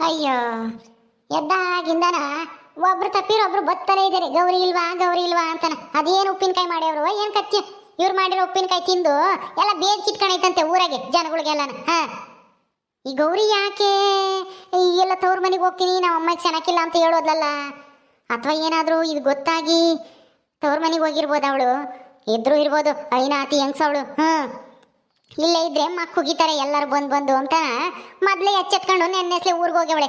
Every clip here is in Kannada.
ಅಯ್ಯೋ, ಎದ್ದಾಗಿಂದನ ಒಬ್ರು ತಪ್ಪಿರೋ ಒಬ್ರು ಬತ್ತಲೇ ಇದ್ದಾರೆ. ಗೌರಿ ಇಲ್ವಾ ಗೌರಿ ಇಲ್ವಾ ಅಂತಾನ. ಅದೇನು ಉಪ್ಪಿನಕಾಯಿ ಮಾಡ್ಯವ್ರು? ಏನ್ ಕತ್ತಿ ಇವ್ರು ಮಾಡಿರೋ ಉಪ್ಪಿನಕಾಯಿ ತಿಂದು ಎಲ್ಲ ಬೇಜ್ ಕಿತ್ಕೊಂಡೈತಂತೆ ಊರಾಗೆ ಜನಗಳಿಗೆಲ್ಲನ, ಹ? ಈ ಗೌರಿ ಯಾಕೆ? ಎಲ್ಲ ತವ್ರ ಮನೆಗೆ ಹೋಗ್ತೀನಿ ನಮ್ಮ ಅಮ್ಮಗೆ ಚೆನ್ನಾಗಿಲ್ಲ ಅಂತ ಹೇಳೋದಲ್ಲ ಅಥವಾ ಏನಾದರೂ ಇದು ಗೊತ್ತಾಗಿ ತವ್ರ ಮನೆಗೆ ಹೋಗಿರ್ಬೋದು ಅವಳು? ಇದ್ರು ಇರ್ಬೋದು, ಐನಾತಿ ಹೆಂಗ್ಸವಳು ಹ್ಮ್ ಇಲ್ಲೇ ಇದ್ರೆ ಮಕ್ಕ ಕುಗಿತಾರೆ, ಎಲ್ಲರೂ ಬಂದು ಬಂದು ಅಂತ ಮೊದ್ಲೇ ಎಚ್ಚೆತ್ಕೊಂಡು ನೆನ್ನೆಸ್ಲೆ ಊರಿಗೆ ಹೋಗ್ಯವಳೆ.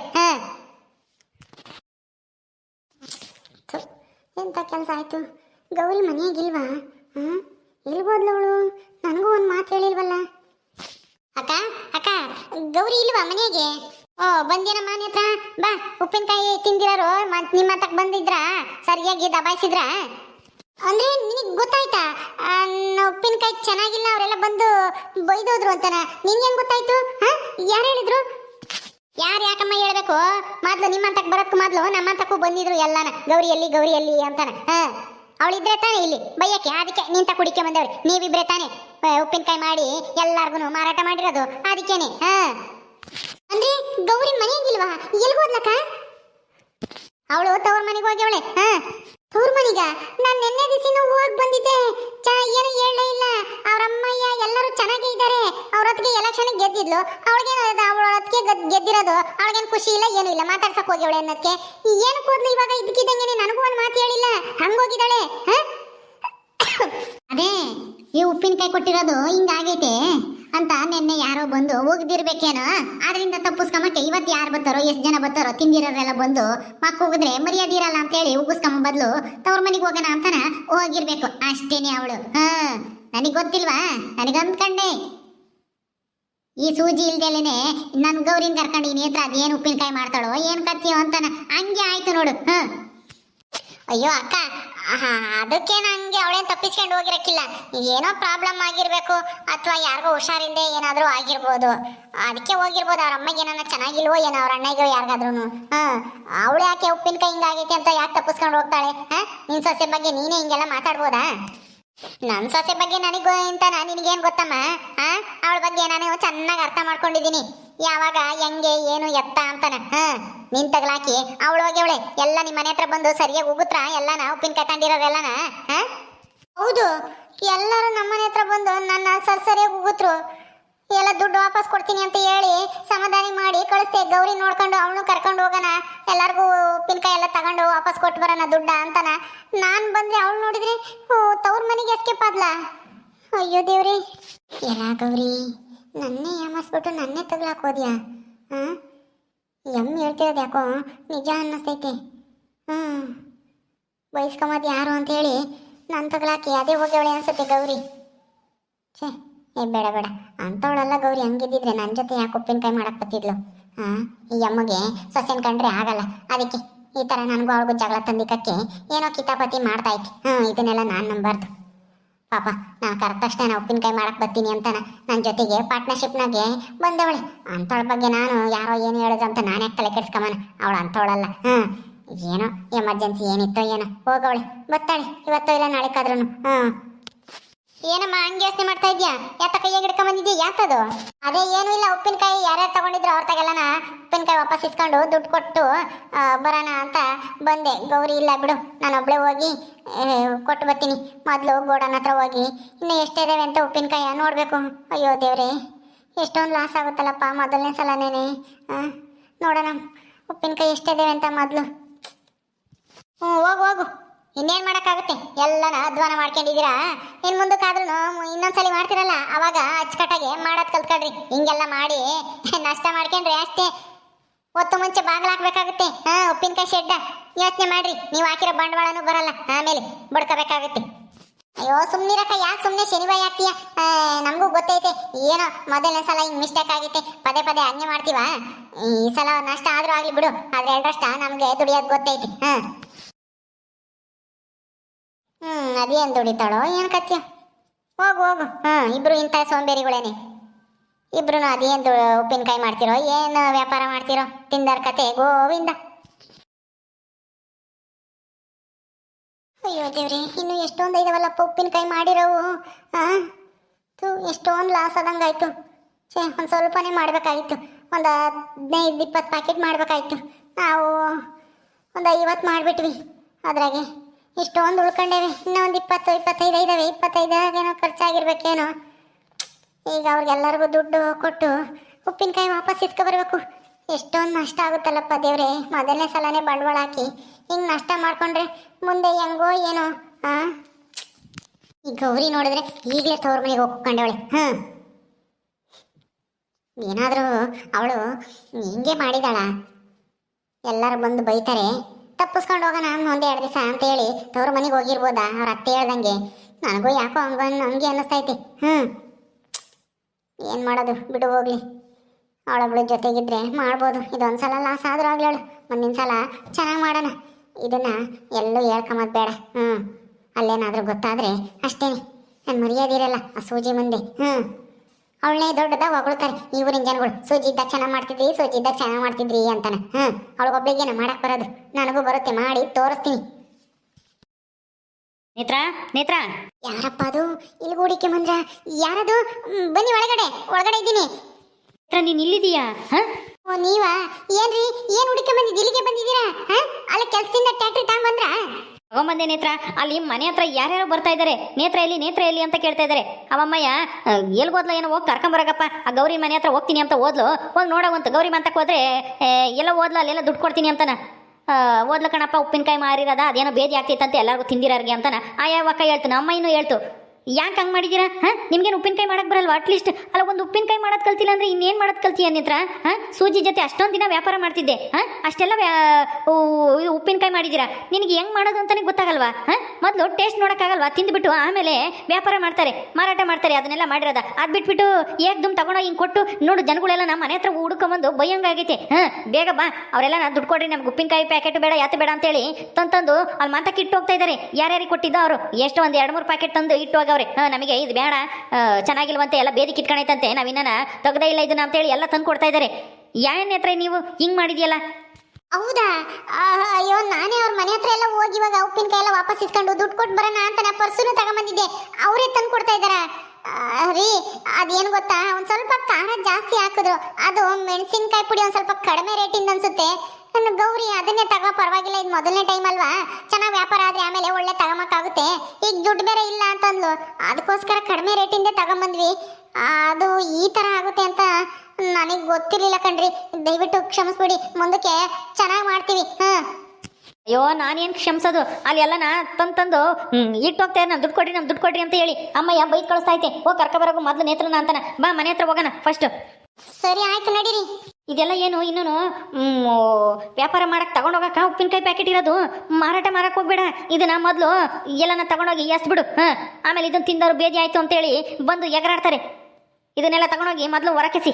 ಎಂತ ಕೆಲಸ ಆಯ್ತು? ಗೌರಿ ಮನೆಯಾಗಿಲ್ವಾ ಹ್ಮ್ ಇಲ್ಬೋದ್ಲ ಅವಳು ನನಗೂ ಒಂದು ಮಾತು ಹೇಳಿಲ್ವಲ್ಲ? ಅಕ್ಕ ಅಕ್ಕ, ಗೌರಿ ಇಲ್ವಾ ಮನೆಗೆ ಓ ಬಂದಿನ ಮನೆ ಬಾ, ಉಪ್ಪಿನಕಾಯಿ ತಿಂದಿರೋರು, ಮತ್ ನಿಮ್ಮ ಹತ್ತಕ್ಕೆ ಬಂದಿದ್ರಾ? ಸರಿಯಾಗಿ ದಬಾಯಿಸಿದ್ರಾ ಅಂದ್ರೆ ನಿನಗೆ ಗೊತ್ತಾಯ್ತಾ ಆ, ಉಪ್ಪಿನಕಾಯಿ ಚೆನ್ನಾಗಿಲ್ಲ, ಅವರೆಲ್ಲ ಬಂದು ಬೈದೋದ್ರು ಅಂತನ. ನಿಂಗೇನ್ ಗೊತ್ತಾಯ್ತು? ಹಾ? ಯಾರು ಹೇಳಿದ್ರು? ಯಾರು ಯಾಕಮ್ಮ ಹೇಳ್ಬೇಕು? ಮೊದ್ಲು ನಿಮ್ಮಂತಕ್ ಬರತ್ಕು ಮೊದ್ಲು ನಮ್ಮಂತಕ್ಕೂ ಬಂದಿದ್ರು ಎಲ್ಲಾನ. ಗೌರಿ ಎಲ್ಲಿ ಗೌರಿ ಎಲ್ಲಿ ಅಂತಾನೆ. ಹಾ? ಅವಳಿದ್ರೆ ತಾನೆ ಇಲ್ಲಿ? ಬೈಯಕ್ಕೆ? ಅದಕ್ಕೆ ನಿಂತ ಕುಡಿಕೆ ಬಂದವ್ರಿ. ನೀವಿಬ್ರೆ ತಾನೇ? ಉಪ್ಪಿನಕಾಯಿ ಮಾಡಿ ಎಲ್ಲಾರ್ಗು ಮಾರಾಟ ಮಾಡಿರೋದು. ಅದಕ್ಕೇನೆ. ಹಾ? ಅಂದ್ರೆ ಗೌರಿ ಮನೆಯಾಗಿಲ್ವಾ ಎಲ್ಲಿ ಹೋದ್ಲಕ್ಕ? ಅವಳು ತವ್ರ ಮನೆಗೆ ಹೋಗಿ ಅವಳೆ ಹಾ? ತವ್ರ ಮನೆಗ ನಾನು ನಿನ್ನೆ ದಿಸಿನೂ ಹೋಗಿ ಬಂದಿದ್ದೆ. ಚಾ, ಏನು ಹೇಳಲೇ ಇಲ್ಲ. ಅವ್ರ ಅಮ್ಮಯ್ಯ ಎಲ್ಲರೂ ಚೆನ್ನಾಗೇ ಇದ್ದಾರೆ ಅವ್ರ ಹೊತ್ತಿಗೆ ಎಲೆಕ್ಷನ್ ಗೆದ್ದಿದ್ಲು. ಅವಳಿಗೇನು ಅವಳ ಹೊತ್ತಿಗೆ ಗೆದ್ದಿರೋದು? ಅವಳಿಗೇನು ಖುಷಿ ಇಲ್ಲ, ಏನೂ ಇಲ್ಲ. ಮಾತಾಡ್ಸಕ್ ಹೋಗ್ಯವಳೆ ಅನ್ನೋದಕ್ಕೆ ಏನು ಕೂದ್ಲು ಇವಾಗ ಇದ್ದಕ್ಕಿದ್ದಂಗೆ ನನಗೂ ಒಂದು ಮಾತು ಹೇಳಿಲ್ಲ? ಹಂಗೋಗಿದ್ದಾಳೆ ಅದೇ, ಈ ಉಪ್ಪಿನಕಾಯಿ ಕೊಟ್ಟಿರೋದು ಹಿಂಗಾಗೈತೆ ಅಂತ ನಿನ್ನೆ ಯಾರೋ ಬಂದು ಹೋಗ್ದಿರ್ಬೇಕೇನೋ? ಆದ್ರಿಂದ ತಪ್ಪಿಸ್ಕೊಂಬಕ್ಕೆ ಇವತ್ತು ಯಾರು ಬರ್ತಾರೋ, ಎಷ್ಟು ಜನ ಬರ್ತಾರೋ, ತಿಂದಿರೋರೆಲ್ಲ ಬಂದು ಮಕ್ಕ ಹೋಗಿದ್ರೆ ಮರ್ಯಾದಿರಲ್ಲ ಅಂತೇಳಿ ಉಗಿಸ್ಕೊಂಬ ಬದಲು ತವ್ರ ಮನೆಗೆ ಹೋಗೋಣ ಅಂತಾನ ಹೋಗಿರ್ಬೇಕು. ಅಷ್ಟೇನೆ ಅವಳು. ಹಾ, ನನಗೆ ಗೊತ್ತಿಲ್ವಾ? ನನಗೆ ಅಂದ್ಕಂಡೆ ಈ ಸೂಜಿ ಇಲ್ದೆಲೇನೆ ನನ್ ಗೌರಿನ ಕರ್ಕೊಂಡು ನೇತ್ರ ಅದೇನು ಉಪ್ಪಿನಕಾಯಿ ಮಾಡ್ತಾಳೋ, ಏನು ಕತ್ತೀಯೋ ಅಂತಾನ. ಹಂಗೆ ಆಯ್ತು ನೋಡು. ಹ್ಞೂ ಅಯ್ಯೋ, ಅಕ್ಕ ಅದಕ್ಕೆ ನಂಗೆ ಅವಳೇನು ತಪ್ಪಿಸ್ಕೊಂಡು ಹೋಗಿರಕ್ಕಿಲ್ಲ. ಏನೋ ಪ್ರಾಬ್ಲಮ್ ಆಗಿರ್ಬೇಕು, ಅಥವಾ ಯಾರಿಗೋ ಹುಷಾರಿಲ್ಲದೆ ಏನಾದರೂ ಆಗಿರ್ಬೋದು. ಅದಕ್ಕೆ ಹೋಗಿರ್ಬೋದು, ಅವ್ರ ಅಮ್ಮಗೆ ಏನಾನ ಚೆನ್ನಾಗಿಲ್ವೋ ಏನೋ, ಅವ್ರ ಅಣ್ಣಗೆ ಯಾರಿಗಾದ್ರೂ ಹಾ, ಅವಳು ಯಾಕೆ ಉಪ್ಪಿನಕಾಯಿ ಹಿಂಗಾಗೈತೆ ಅಂತ ಯಾಕೆ ತಪ್ಪಿಸ್ಕೊಂಡು ಹೋಗ್ತಾಳೆ? ಹಾ, ನಿನ್ ಸೊಸೆ ಬಗ್ಗೆ ನೀನೇ ಹಿಂಗೆಲ್ಲ ಮಾತಾಡ್ಬೋದಾ? ನನ್ನ ಸೊಸೆ ಬಗ್ಗೆ ನನಗೂ ಅಂತ ನಿನಗೇನು ಗೊತ್ತಮ್ಮ? ಆ? ಅವಳ ಬಗ್ಗೆ ನಾನು ಚೆನ್ನಾಗಿ ಅರ್ಥ ಮಾಡ್ಕೊಂಡಿದ್ದೀನಿ. ಯಾವಾಗ, ಹೆಂಗೆ, ಏನು ಎತ್ತ ಅಂತಾನ. ಹ? ನಿನ್ ತಗಲಾಕಿ ಹೋಗಿ ಅವಳೆ ಎಲ್ಲ ನಿಮ್ಮ ಮನೆ ಹತ್ರ ಬಂದು ಸರಿಯಾಗಿ ಉಗುತ್ರ ಎಲ್ಲಾನ ಉಪ್ಪಿನಕಾಯಿ ತಂಡಿರೋರೆಲ್ಲನ? ಹಾ? ಹೌದು. ಎಲ್ಲರೂ ನಮ್ಮ ಮನೆ ಹತ್ರ ಬಂದು ನನ್ನ ಸರ್ ಸರಿಯಾಗಿ ಉಗುತ್ರು. ಎಲ್ಲ ದುಡ್ಡು ವಾಪಸ್ ಕೊಡ್ತೀನಿ ಅಂತ ಹೇಳಿ ಸಮಾಧಾನ ಮಾಡಿ ಕಳಿಸ್ತೆ ಗೌರಿ ನೋಡ್ಕೊಂಡು ಅವಳು ಕರ್ಕೊಂಡು ಹೋಗೋಣ. ಎಲ್ಲರಿಗೂ ಉಪ್ಪಿನಕಾಯಿ ಎಲ್ಲ ತಗೊಂಡು ವಾಪಸ್ ಕೊಟ್ಟು ಬರೋಣ ದುಡ್ಡ ಅಂತಾನ. ನಾನು ಬಂದ್ರೆ ಅವಳು ನೋಡಿದ್ರೆ ಆದ್ಲ ಅಯ್ಯೋ ದೇವ್ರಿ. ಎಲ್ಲ ಗೌರಿ ನನ್ನೇ ಯಾಮಸ್ಬಿಟ್ಟು ನನ್ನೇ ತಗ್ಲಾಕ್ ಹೋದ್ಯಾ ಹಾಂ ಎಂ ಹೇಳ್ತಿರೋದು ಯಾಕೋ? ನಿಜ ಅನ್ನಿಸ್ತೈತೆ. ಹ್ಞೂ ಬಯಸ್ಕೊಂಬದು ಯಾರು ಅಂತೇಳಿ ನನ್ನ ತಗ್ಲಾಕಿ ಅದೇ ಹೋಗ್ಯವಳೆ ಅನ್ಸುತ್ತೆ ಗೌರಿ. ಛೇ, ಏ ಬೇಡ ಬೇಡ. ಅಂಥವಳೆಲ್ಲ ಗೌರಿ ಹಂಗಿದ್ದಿದ್ರೆ ನನ್ನ ಜೊತೆ ಯಾಕೆ ಉಪ್ಪಿನಕಾಯಿ ಮಾಡಕ್ಕೆ ಬತ್ತಿದ್ಲು ಹಾಂ ಈ ಅಮ್ಮಗೆ ಸೊಸೆನ್ ಕಂಡ್ರೆ ಆಗಲ್ಲ. ಅದಕ್ಕೆ ಈ ಥರ ನನಗೂ ಅವಳಿಗೂ ಜಗಳ ತಂದಿದ್ದಕ್ಕೆ ಏನೋ ಕಿತಾಪತಿ ಮಾಡ್ತಾ ಇತ್ತು ಹಾಂ ಇದನ್ನೆಲ್ಲ ನಾನು ನಂಬಾರ್ದು. ಪಾಪ, ನಾ ಕರೆದ ನಾನು ಉಪ್ಪಿನಕಾಯಿ ಮಾಡಕ್ ಬರ್ತೀನಿ ಅಂತಾನ. ನನ್ನ ಜೊತೆಗೆ ಪಾರ್ಟ್ನರ್ಶಿಪ್ನಾಗೆ ಬಂದವಳೆ. ಅಂಥವಳ ಬಗ್ಗೆ ನಾನು ಯಾರೋ ಏನು ಹೇಳೋದು ಅಂತ ನಾನೇ ತಲೆ ಕೆಡ್ಸ್ಕೊಂಬನ? ಅವಳು ಅಂಥವಳಲ್ಲ. ಹಾಂ ಏನೋ ಎಮರ್ಜೆನ್ಸಿ ಏನಿತ್ತೋ ಏನೋ. ಹೋಗವಳೆ. ಬತ್ತಾಳೆ ಇವತ್ತೋ ಇಲ್ಲ ನಾಳೆ ಕಾದ್ರೂ ಹಾಂ ಏನಮ್ಮ, ಹಂಗೆ ಯೋಚನೆ ಮಾಡ್ತಾ ಇದ್ಯಾ ಯಾತ ಕೈಯಾಗ ಹಿಡ್ಕೊಂಡ್ ಬಂದಿದ್ಯಾ ಯಾತದು? ಅದೇ ಏನೂ ಇಲ್ಲ, ಉಪ್ಪಿನಕಾಯಿ ಯಾರ್ಯಾರು ತಗೊಂಡಿದ್ರು ಅವ್ರ ತಗೆಲ್ಲನ ಉಪ್ಪಿನಕಾಯಿ ವಾಪಸ್ ಇಸ್ಕೊಂಡು ದುಡ್ಡು ಕೊಟ್ಟು ಬರೋಣ ಅಂತ ಬಂದೆ. ಗೌರಿ, ಇಲ್ಲ ಬಿಡು, ನಾನು ಒಬ್ಳೆ ಹೋಗಿ ಕೊಟ್ಟು ಬರ್ತೀನಿ. ಮೊದಲು ಗೋಡನ್ ಹತ್ರ ಹೋಗಿ. ಇನ್ನು ಎಷ್ಟಿದಾವೆ ಅಂತ ಉಪ್ಪಿನಕಾಯಿ ನೋಡಬೇಕು. ಅಯ್ಯೋ ದೇವ್ರೆ, ಎಷ್ಟೊಂದು ಲಾಸ್ ಆಗುತ್ತಲ್ಲಪ್ಪ ಮೊದಲನೇ ಸಲನೇನೆ. ನೋಡೋಣ, ಉಪ್ಪಿನಕಾಯಿ ಎಷ್ಟಿದಾವೆ ಅಂತ ಮೊದಲು. ಹ್ಞೂ ಹೋಗು ಹೋಗು. ಇನ್ನೇನು ಮಾಡೋಕ್ಕಾಗುತ್ತೆ? ಎಲ್ಲನ ಅಧ್ವಾನ ಮಾಡ್ಕೊಂಡಿದ್ದೀರಾ? ಇನ್ನು ಮುಂದಕ್ಕಾದ್ರೂ ಇನ್ನೊಂದ್ಸಲಿ ಮಾಡ್ತಿರಲ್ಲ? ಅವಾಗ ಅಚ್ಚುಕಟ್ಟಾಗಿ ಮಾಡೋದು ಕಲ್ತ್ಕೊಳ್ರಿ. ಹಿಂಗೆಲ್ಲ ಮಾಡಿ ನಷ್ಟ ಮಾಡ್ಕೊಂಡ್ರಿ ಅಷ್ಟೇ. ಹೊತ್ತು ಮುಂಚೆ ಬಾಗಿಲು ಹಾಕ್ಬೇಕಾಗುತ್ತೆ ಹಾಂ, ಉಪ್ಪಿನಕಾಯಿ ಶೆಡ್ಡ. ಯೋಚನೆ ಮಾಡ್ರಿ. ನೀವು ಹಾಕಿರೋ ಬಂಡವಾಳನೂ ಬರಲ್ಲ. ಆಮೇಲೆ ಬಡ್ಕೋಬೇಕಾಗುತ್ತೆ. ಅಯ್ಯೋ ಸುಮ್ಮನಿರಕ್ಕ ಯಾಕೆ ಸುಮ್ಮನೆ ಶನಿವಾರ ಆಗ್ತೀಯ ನಮಗೂ ಗೊತ್ತೈತೆ. ಏನೋ ಮೊದಲನೇ ಸಲ ಹಿಂಗೆ ಮಿಸ್ಟೇಕ್ ಆಗೈತೆ ಪದೇ ಪದೇ ಹಂಗೆ ಮಾಡ್ತೀವ? ಈ ಸಲ ನಷ್ಟ ಆದ್ರೂ ಆಗಲಿ ಬಿಡು. ಆದರೆ ಎರಡರಷ್ಟ ನಮಗೆ ದುಡಿಯೋದು ಗೊತ್ತೈತೆ. ಹಾಂ. ಹ್ಮ್ ಏನು ದುಡಿತಾಳೋ? ಏನು ಕತ್ಯ ಹೋಗು ಹೋಗು. ಹಾಂ, ಇಬ್ರು ಇಂಥ ಸೋಂಬೇರಿಗಳೇನೆ. ಇಬ್ರು ಏನು ಉಪ್ಪಿನಕಾಯಿ ಮಾಡ್ತಿರೋ? ಏನು ವ್ಯಾಪಾರ ಮಾಡ್ತಿರೋ? ತಿಂದಾರ ಕತೆ ಗೋವಿಂದ. ಅಯ್ಯೋ ದೇವ್ರಿ, ಇನ್ನು ಎಷ್ಟೊಂದು ಇದಾವಲ್ಲಪ್ಪ ಉಪ್ಪಿನಕಾಯಿ ಮಾಡಿರೋವು? ಹಾಂ ತು ಎಷ್ಟೊಂದು ಲಾಸ್ ಆದಂಗಾಯ್ತು. ಛೇ, ಒಂದು ಸ್ವಲ್ಪನೇ ಮಾಡಬೇಕಾಗಿತ್ತು. ಒಂದು ಹದಿನೈದು ಇಪ್ಪತ್ತು ಪ್ಯಾಕೆಟ್ ಮಾಡಬೇಕಾಯ್ತು ನಾವು ಒಂದು ಐವತ್ತು ಮಾಡಿಬಿಟ್ವಿ ಅದ್ರಾಗೆ. ಇಷ್ಟೊಂದು ಉಳ್ಕೊಂಡೇವೆ. ಇನ್ನೂ ಒಂದು ಇಪ್ಪತ್ತು, ಇಪ್ಪತ್ತೈದು ಐದು ಇಪ್ಪತ್ತೈದು ಏನೋ ಖರ್ಚಾಗಿರ್ಬೇಕೇನೋ. ಈಗ ಅವ್ರಿಗೆಲ್ಲರಿಗೂ ದುಡ್ಡು ಕೊಟ್ಟು ಉಪ್ಪಿನಕಾಯಿ ವಾಪಸ್ ಇಸ್ಕೊಬರ್ಬೇಕು. ಎಷ್ಟೊಂದು ನಷ್ಟ ಆಗುತ್ತಲ್ಲಪ್ಪ ದೇವ್ರೆ. ಮೊದಲನೇ ಸಲನೇ ಬಂಡವಾಳ ಹಾಕಿ ಹಿಂಗೆ ನಷ್ಟ ಮಾಡ್ಕೊಂಡ್ರೆ ಮುಂದೆ ಹೆಂಗೋ ಏನೋ, ಆ? ಈ ಗೌರಿ ನೋಡಿದ್ರೆ ಈಗಲೇ ತವ್ರ ಮನೆಗೆ ಹೋಗ್ಕೊಂಡವಳೆ. ಹಾಂ. ಏನಾದರೂ ಅವಳು ಹಿಂಗೆ ಮಾಡಿದಾಳ. ಎಲ್ಲರೂ ಬಂದು ಬೈತಾರೆ. ತಪ್ಪಿಸ್ಕೊಂಡು ಹೋಗೋಣ ಒಂದು ಎರಡು ದಿವಸ ಅಂತ ಹೇಳಿ ತವ್ರ ಮನೆಗೆ ಹೋಗಿರ್ಬೋದಾ? ಅವ್ರ ಅತ್ತೆ ಹೇಳ್ದಂಗೆ. ನನಗೂ ಯಾಕೋ ಹಂಗ ಹಂಗೆ ಅನ್ನಿಸ್ತೈತಿ. ಹ್ಞೂ ಏನು ಮಾಡೋದು? ಬಿಡು ಹೋಗ್ಲಿ. ಅವಳೊಬ್ಳು ಜೊತೆಗಿದ್ರೆ ಮಾಡ್ಬೋದು. ಇದೊಂದು ಸಲ ಲಾಸ್ ಆದ್ರೂ ಆಗ್ಲೇಳು ಮುಂದಿನ ಸಲ ಚೆನ್ನಾಗಿ ಮಾಡೋಣ. ಇದನ್ನು ಎಲ್ಲೂ ಹೇಳ್ಕೊಂಬದ್ ಬೇಡ. ಹ್ಞೂ ಅಲ್ಲೇನಾದರೂ ಗೊತ್ತಾದರೆ ಅಷ್ಟೇ ನಾನು ಮರ್ಯಾದಿರಲ್ಲ. ಆ ಸೂಜಿ ಮುಂದೆ. ಹ್ಞೂ ಅವಳನ್ನೇ ದೊಡ್ಡದಾಗ ಹೊಗಳ್ತಾರೆ. ಈ ಊರಿನ ಜನಗಳು ಸೂಜಿ ಇದ್ದಾಗ ಚೆನ್ನಾಗಿ ಮಾಡ್ತಿದ್ರಿ ಸೂಜಿ ಇದ್ದಾಗ ಚೆನ್ನಾಗಿ ಮಾಡ್ತಿದ್ರಿ ಅಂತಾನೆ. ಹ್ಞೂ ಅವಳಿಗೊಬ್ಳಿಗೇನ ಮಾಡಕ್ ಬರೋದು. ನನಗೂ ಬರುತ್ತೆ ಮಾಡಿ ತೋರಿಸ್ತೀನಿ. ನೇತ್ರಾ ನೇತ್ರಾ? ಯಾರಪ್ಪ ಅದು? ಇಲ್ಲಿ ಹೂಡಿಕೆ ಬಂದ್ರ ಯಾರದು? ಬನ್ನಿ ಒಳಗಡೆ ಒಳಗಡೆ ಇದ್ದೀನಿ. ನೇತ್ರ ನೀನ್ ಇಲ್ಲಿದೀಯಾ ಹಾ? ಓ ನೀವಾ? ಏನ್ರಿ? ಏನ್ ಹುಡುಕಿ ಬಂದಿದ್ದು ಇಲ್ಲಿಗೆ ಬಂದಿದ್ದೀರಾ? ಹಾ? ಅಲ್ಲ ತಗೊಂಬಂದ್ರ ತಗೊಂಬಂದೆ ನೇತ್ರ, ಅಲ್ಲಿ ಮನೆ ಹತ್ರ ಯಾರ್ಯಾರು ಬರ್ತಾ ಇದ್ದಾರೆ ನೇತ್ರ ಎಲ್ಲಿ ನೇತ್ರ ಎಲ್ಲಿ ಅಂತ ಕೇಳ್ತಾ ಇದ್ದಾರೆ ಅವಮ್ಮಯ್ಯ ಎಲ್ಗೋದ್ಲ ಏನೋ ಹೋಗಿ ಕರ್ಕೊಂಬರಗಪ್ಪ ಆ ಗೌರಿ ಮನೆ ಹತ್ರ ಹೋಗ್ತೀನಿ ಅಂತ ಓದ್ಲು ಹೋಗಿ ನೋಡವಂತ ಗೌರಿ ಮಂತಕ್ಕೆ ಹೋದ್ರೆ ಎಲ್ಲ ಓದ್ಲ ಅಲ್ಲೆಲ್ಲ ದುಡ್ಡು ಕೊಡ್ತೀನಿ ಅಂತಾನ. ಓದ್ಲ ಕಣಪ್ಪ, ಉಪ್ಪಿನಕಾಯಿ ಮಾರಿರದ, ಅದೇನೋ ಬೇದಿ ಆಗ್ತೈತಂತೆ, ಎಲ್ಲರಿಗೂ ತಿಂದಿರೋರಿಗೆ ಅಂತಾನ. ಆಯಾ ಅಕ್ಕ ಹೇಳ್ತಾನೆ, ಅಮ್ಮ ಹೇಳ್ತು ಯಾಕೆ ಹಂಗೆ ಮಾಡಿದ್ದೀರಾ ಹಾಂ? ನಿಮ್ಗೇನು ಉಪ್ಪಿನಕಾಯಿ ಮಾಡಕ್ಕೆ ಬರಲ್ವಾ? ಅಟ್ಲೀಸ್ಟ್ ಅಲ್ಲ, ಒಂದು ಉಪ್ಪಿನಕಾಯಿ ಮಾಡೋದು ಕಲ್ತಿಲ್ಲ ಅಂದ್ರೆ ಇನ್ನೇನು ಮಾಡೋದು ಕಲ್ತೀಯ ನಿತ್ರ ಹಾಂ? ಸೂಜಿ ಜೊತೆ ಅಷ್ಟೊಂದು ದಿನ ವ್ಯಾಪಾರ ಮಾಡ್ತಿದ್ದೆ, ಹಾಂ? ಅಷ್ಟೆಲ್ಲ ಇದು ಉಪ್ಪಿನಕಾಯಿ ಮಾಡಿದ್ದೀರಾ ನಿನಗೆ ಹೆಂಗೆ ಮಾಡೋದು ಅಂತಾನೆ ಗೊತ್ತಾಗಲ್ವಾ, ಹಾಂ? ಮೊದಲು ಟೇಸ್ಟ್ ನೋಡೋಕ್ಕಾಗಲ್ವಾ? ತಿಂದುಬಿಟ್ಟು ಆಮೇಲೆ ವ್ಯಾಪಾರ ಮಾಡ್ತಾರೆ, ಮಾರಾಟ ಮಾಡ್ತಾರೆ, ಅದನ್ನೆಲ್ಲ ಮಾಡಿರೋದ. ಅದು ಬಿಟ್ಬಿಟ್ಟು ಏಕ್ದಮ್ ತಗೊಂಡೋಗಿ ಹಿಂಗೆ ಕೊಟ್ಟು, ನೋಡು ಜನಗಳೆಲ್ಲ ನಮ್ಮ ಮನೆ ಹತ್ರ ಹುಡ್ಕೊಂಬಂದು ಬೈಯಂಗಾಗೈತೆ ಹಾಂ? ಬೇಗ ಬಾ, ಅವರೆಲ್ಲ ನಾನು ದುಡ್ಡು ಕೊಡ್ರಿ, ನಮ್ಗೆ ಉಪ್ಪಿನಕಾಯಿ ಪ್ಯಾಕೆಟ್ ಬೇಡ, ಯಾತ ಬೇಡ ಅಂತೇಳಿ ತಂತಂದು ಅಲ್ಲಿ ಮಾತಕ್ಕೆ ಇಟ್ಟು ಹೋಗ್ತಾ ಇದ್ದಾರೆ ಯಾರ್ಯಾರಿಗೆ ಕೊಟ್ಟಿದ್ದ ಅವರು. ಎಷ್ಟು ಒಂದು ಎರಡು ಮೂರು ಪ್ಯಾಕೆಟ್ ತಂದು ಇಟ್ಟು ಹಾಂ, ನಮಗೆ ಇದು ಬೇಡ. ಚೆನ್ನಾಗಿಲ್ವಂತೆ ಎಲ್ಲ ಬೇದಿ ಕಿತ್ಕೊಂಡೈತಂತೆ ನಾವಿನ್ನ ತೆಗ್ದೇ ಇಲ್ಲ ಇದನ್ನ ಅಂತೇಳಿ ಎಲ್ಲ ತಂದು ಕೊಡ್ತಾ ಇದ್ದಾರೆ ಯಾನ್ ಹತ್ರ ನೀವು ಹಿಂಗೆ ಮಾಡಿದ್ಯಲ್ಲ? ಹೌದಾ? ಅಯ್ಯೋ, ನಾನೇ ಅವ್ರ ಮನೆ ಹತ್ರ ಎಲ್ಲ ಹೋಗಿ ಇವಾಗ ಉಪ್ಪಿನಕಾಯಿ ಎಲ್ಲ ವಾಪಸ್ ಇಸ್ಕೊಂಡು ದುಡ್ಡು ಕೊಟ್ಟು ಬರೋಣ ಅಂತ ನಾ ಪರ್ಸುನು ತಗೊಂಬಂದಿದ್ದೆ. ಅವರೇ ತಂದು ಕೊಡ್ತಾ ರೀ, ಅದೇನು ಗೊತ್ತಾ? ಒಂದ್ ಸ್ವಲ್ಪ ಖಾರ ಜಾಸ್ತಿ ಹಾಕಿದ್ರು. ಅದು ಮೆಣಸಿನಕಾಯಿ ಪುಡಿ ಒಂದು ಸ್ವಲ್ಪ ಕಡಿಮೆ ರೇಟಿಂದ ಅನ್ಸುತ್ತೆ. ನನ್ನ ಗೌರಿ, ಅದನ್ನೇ ತಗೋ, ಪರವಾಗಿಲ್ಲ, ಇದು ಮೊದಲನೇ ಟೈಮ್ ಅಲ್ವಾ? ಚೆನ್ನಾಗಿ ವ್ಯಾಪಾರ ಆದ್ರೆ ಆಮೇಲೆ ಒಳ್ಳೆ ತಗೊಂಬಕ್ಕಾಗುತ್ತೆ ಈಗ ದುಡ್ಡು ಬೇರೆ ಇಲ್ಲ ಅಂತಂದ್ಲು. ಅದಕ್ಕೋಸ್ಕರ ಕಡಿಮೆ ರೇಟಿಂದೇ ತಗೊಂಬಂದ್ವಿ. ಅದು ಈ ಥರ ಆಗುತ್ತೆ ಅಂತ ನನಗೆ ಗೊತ್ತಿರಲಿಲ್ಲ ಕಣ್ರಿ. ದಯವಿಟ್ಟು ಕ್ಷಮಿಸ್ಬಿಡಿ. ಮುಂದಕ್ಕೆ ಚೆನ್ನಾಗಿ ಮಾಡ್ತೀವಿ. ಹಾ ಅಯ್ಯೋ ನಾನೇನು ಕ್ಷಮಿಸೋದು? ಅಲ್ಲಿ ಎಲ್ಲ ನಾ ತಂದು ತಂದು ಇಟ್ಟು ಹೋಗ್ತಾ ನಾನು ದುಡ್ಡು ಕೊಡ್ರಿ ನಮ್ಮ ದುಡ್ಡು ಕೊಡ್ರಿ ಅಂತ ಹೇಳಿ. ಅಮ್ಮಯ್ಯ ಬೈಕ್ ಕಳಿಸ್ತಾ ಐತೆ ಓ ಕರ್ಕ ಬರೋಕು ಮೊದಲು ನೇತ್ರನ ಅಂತಾನೆ. ಬಾ ಮನೆ ಹತ್ರ ಹೋಗೋಣ ಫಸ್ಟ್ ಸರಿ ಆಯ್ತು ನಡೀರಿ. ಇದೆಲ್ಲ ಏನು ಇನ್ನೂ ವ್ಯಾಪಾರ ಮಾಡಕ್ಕೆ ತಗೊಂಡೋಗಕ್ಕ ಉಪ್ಪಿನಕಾಯಿ ಪ್ಯಾಕೆಟ್ ಇರೋದು? ಮಾರಾಟ ಮಾರಕ್ಕೆ ಹೋಗ್ಬೇಡ. ಇದನ್ನ ಮೊದಲು ಎಲ್ಲನ ತಗೊಂಡೋಗಿ ಎಸ್ ಬಿಡು ಹಾಂ. ಆಮೇಲೆ ಇದನ್ನ ತಿಂದವರು ಬೇದಿ ಆಯ್ತು ಅಂತೇಳಿ ಬಂದು ಎಗರಾಡ್ತಾರೆ. ಇದನ್ನೆಲ್ಲ ತಗೊಂಡೋಗಿ ಮೊದಲು ಹೊರಕೆಸಿ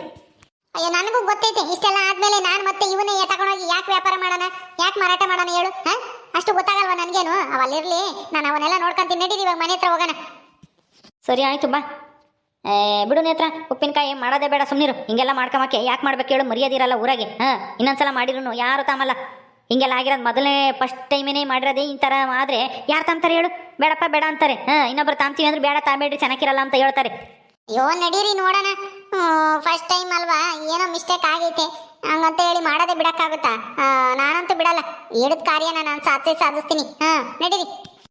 ಅಯ್ಯೋ ನನಗೂ ಗೊತ್ತೈತೆ. ಇಷ್ಟೆಲ್ಲ ಆದ್ಮೇಲೆ ನಾನು ಮತ್ತೆ ಇವನೇ ತಗೊಂಡೋಗಿ ಯಾಕೆ ವ್ಯಾಪಾರ ಮಾಡೋಣ? ಯಾಕೆ ಮಾರಾಟ ಮಾಡೋಣ ಹೇಳು ಹಾ? ಅಷ್ಟು ಗೊತ್ತಾಗಲ್ವಾ ನನಗೇನು? ಅವಲ್ಲಿರಲಿ ನಾನು ಅವನ್ನೆಲ್ಲ ನೋಡ್ಕೊಂತೀನಿ ನಡೀರಿ ಇವಾಗ ಮನೆ ಹತ್ರ ಹೋಗೋಣ. ಸರಿ ಆಯ್ತು ಬಾ. ಏ ಬಿಡು ನೇತ್ರ ಉಪ್ಪಿನಕಾಯಿ ಮಾಡೋದೇ ಬೇಡ ಸುಮ್ಮನಿರು ಹಿಂಗೆಲ್ಲ ಮಾಡ್ಕೊಂಬಕ್ಕೆ ಯಾಕೆ ಮಾಡ್ಬೇಕು ಹೇಳು ಮರ್ಯಾದಿರಲ್ಲ ಊರಾಗೆ ಹಾಂ? ಇನ್ನೊಂದ್ಸಲ ಮಾಡಿದ್ರು ಯಾರು ತಾಮಲ್ಲ. ಹಿಂಗೆಲ್ಲ ಆಗಿರೋದು ಮೊದಲನೇ ಫಸ್ಟ್ ಟೈಮೇನೆ ಮಾಡಿರೋದೇ ಈ ಥರ ಆದರೆ ಯಾರು ತಾಂತಾರೆ ಹೇಳು? ಬೇಡಪ್ಪ ಬೇಡ ಅಂತಾರೆ ಹಾಂ? ಇನ್ನೊಬ್ರು ತಾಂತೀವಿ ಅಂದ್ರೆ ಬೇಡ ತಾಬೇಡ್ರಿ ಚೆನ್ನಾಗಿರಲ್ಲ ಅಂತ ಹೇಳ್ತಾರೆ. ಅಯ್ಯೋ ನಡೀರಿ ನೋಡೋಣ. ಫಸ್ಟ್ ಟೈಮ್ ಅಲ್ವಾ? ಏನೋ ಮಿಸ್ಟೇಕ್ ಆಗೈತೆ. ಹಂಗಂತ ಹೇಳಿ ಮಾಡೋದೇ ಬಿಡಕ್ಕಾಗುತ್ತಾ? ನಾನಂತೂ ಬಿಡಲ್ಲ. ಹೇಳಿದ ಕಾರ್ಯನ ನಾನು ಸಾಧಿಸಿ ಸಾಧಿಸ್ತೀನಿ. ಹಾ, ನಡೀರಿ.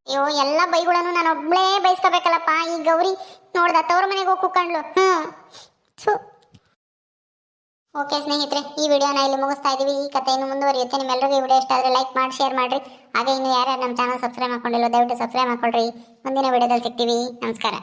ಅಯ್ಯೋ, ಎಲ್ಲ ಬೈಗಳನ್ನು ನಾನು ಒಬ್ಳೇ ಬೈಸ್ಕೋಬೇಕಲ್ಲಪ್ಪ. ಈ ಗೌರಿ ನೋಡ್ದ, ತವ್ರ ಮನೆಗೆ ಹೋಗಿ ಕೂತ್ಕೊಂಡ್ಲು ಹ್ಞೂ. ಓಕೆ ಸ್ನೇಹಿತರೆ, ಈ ವಿಡಿಯೋನ ಇಲ್ಲಿ ಮುಗಿಸ್ತಾ ಇದ್ದೀವಿ ಈ ಕಥೆಯನ್ನು ಮುಂದುವರಿಯುತ್ತೆ. ನಿಮ್ಮೆಲ್ಲರಿಗೂ ಈ ವಿಡಿಯೋ ಇಷ್ಟ ಆದರೆ ಲೈಕ್ ಮಾಡಿ ಶೇರ್ ಮಾಡಿರಿ. ಹಾಗೆ ಇನ್ನು ಯಾರ್ಯಾರು ನಮ್ಮ ಚಾನಲ್ ಸಬ್ಸ್ಕ್ರೈಬ್ ಮಾಡ್ಕೊಂಡಿಲ್ಲ ದಯವಿಟ್ಟು ಸಬ್ಸ್ಕ್ರೈಬ್ ಮಾಡ್ಕೊಳ್ರಿ. ಮುಂದಿನ ವಿಡಿಯೋದಲ್ಲಿ ಸಿಗ್ತೀವಿ. ನಮಸ್ಕಾರ.